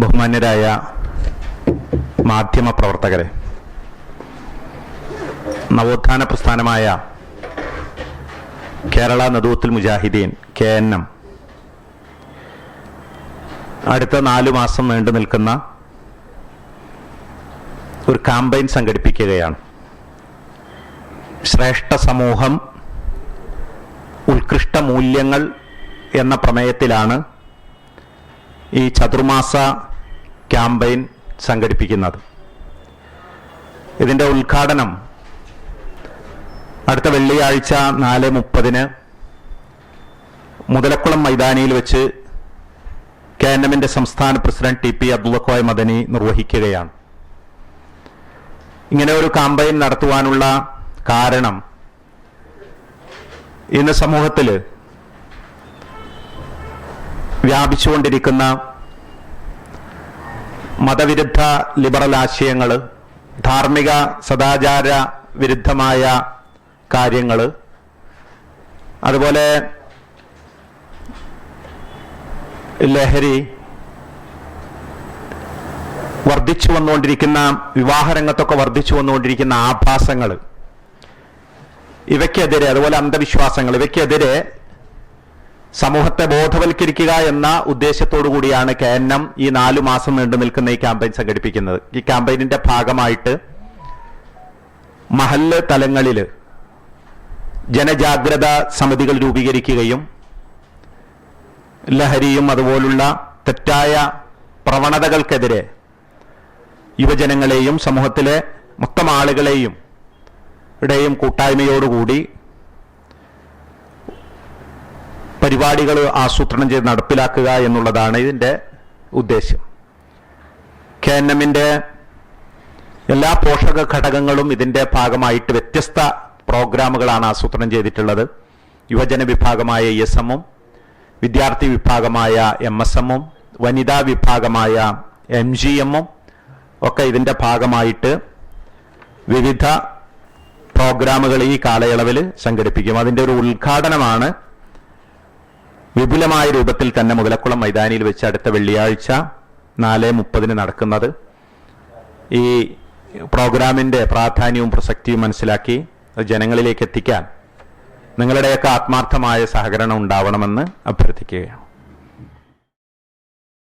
ബഹുമാന്യരായ മാധ്യമ പ്രവർത്തകരെ നവോത്ഥാന പ്രസ്ഥാനമായ Kerala Nadvathul Mujahideen K N M. അടുത്ത നാലു മാസം നീണ്ടു നിൽക്കുന്ന ഒരു കാമ്പയിൻ സംഘടിപ്പിക്കുകയാണ്. ശ്രേഷ്ഠ സമൂഹം ഉത്കൃഷ്ട മൂല്യങ്ങൾ എന്ന പ്രമേയത്തിലാണ് ഈ ചതുർമാസ ക്യാമ്പയിൻ സംഘടിപ്പിക്കുന്നത്. ഇതിന്റെ ഉദ്ഘാടനം അടുത്ത വെള്ളിയാഴ്ച നാല് മുപ്പതിന് മുതലക്കുളം മൈതാനിയിൽ വെച്ച് കെ എൻ എമ്മിന്റെ സംസ്ഥാന president T P Abdullakoya Madani നിർവഹിക്കുകയാണ്. ഇങ്ങനെ ഒരു കാമ്പയിൻ നടത്തുവാനുള്ള കാരണം ഇന്ന് സമൂഹത്തിൽ വ്യാപിച്ചുകൊണ്ടിരിക്കുന്ന മതവിരുദ്ധ ലിബറൽ ആശയങ്ങൾ ധാർമ്മിക സദാചാര വിരുദ്ധമായ കാര്യങ്ങൾ അതുപോലെ ലഹരി വർദ്ധിച്ചു വന്നുകൊണ്ടിരിക്കുന്ന വിവാഹരംഗത്തൊക്കെ വർദ്ധിച്ചു വന്നുകൊണ്ടിരിക്കുന്ന ആഭാസങ്ങൾ ഇവയ്ക്കെതിരെ അതുപോലെ അന്ധവിശ്വാസങ്ങൾ ഇവയ്ക്കെതിരെ സമൂഹത്തെ ബോധവൽക്കരിക്കുക എന്ന ഉദ്ദേശത്തോടു കൂടിയാണ് കെ എൻ എം ഈ നാലു മാസം നീണ്ടു നിൽക്കുന്ന ഈ ക്യാമ്പയിൻ സംഘടിപ്പിക്കുന്നത്. ഈ ക്യാമ്പയിനിന്റെ ഭാഗമായിട്ട് മഹല്ല് തലങ്ങളിൽ ജനജാഗ്രത സമിതികൾ രൂപീകരിക്കുകയും ലഹരിയും അതുപോലുള്ള തെറ്റായ പ്രവണതകൾക്കെതിരെ യുവജനങ്ങളെയും സമൂഹത്തിലെ മൊത്തം ആളുകളെയും ഇടയും കൂട്ടായ്മയോടുകൂടി പരിപാടികൾ ആസൂത്രണം ചെയ്ത് നടപ്പിലാക്കുക എന്നുള്ളതാണ് ഇതിന്റെ ഉദ്ദേശ്യം. കെ എൻ എമ്മിന്റെ എല്ലാ പോഷക ഘടകങ്ങളും ഇതിന്റെ ഭാഗമായിട്ട് വ്യത്യസ്ത പ്രോഗ്രാമുകളാണ് ആസൂത്രണം ചെയ്തിട്ടുള്ളത്. യുവജന വിഭാഗമായ ഇ എസ് എമ്മും വിദ്യാർത്ഥി വിഭാഗമായ എം എസ് എമ്മും വനിതാ വിഭാഗമായ എം ജി എമ്മും ഒക്കെ ഇതിന്റെ ഭാഗമായിട്ട് വിവിധ പ്രോഗ്രാമുകൾ ഈ കാലയളവിൽ സംഘടിപ്പിക്കും. അതിന്റെ ഒരു ഉദ്ഘാടനമാണ് വിപുലമായ രൂപത്തിൽ തന്നെ മുതലക്കുളം മൈതാനിയിൽ വെച്ച് അടുത്ത വെള്ളിയാഴ്ച നാല് മുപ്പതിന് നടക്കുന്നത്. ഈ പ്രോഗ്രാമിന്റെ പ്രാധാന്യവും പ്രസക്തിയും മനസ്സിലാക്കി ജനങ്ങളിലേക്ക് എത്തിക്കാൻ നിങ്ങളുടെയൊക്കെ ആത്മാർത്ഥമായ സഹകരണം ഉണ്ടാവണമെന്ന് അഭ്യർത്ഥിക്കുകയാണ്.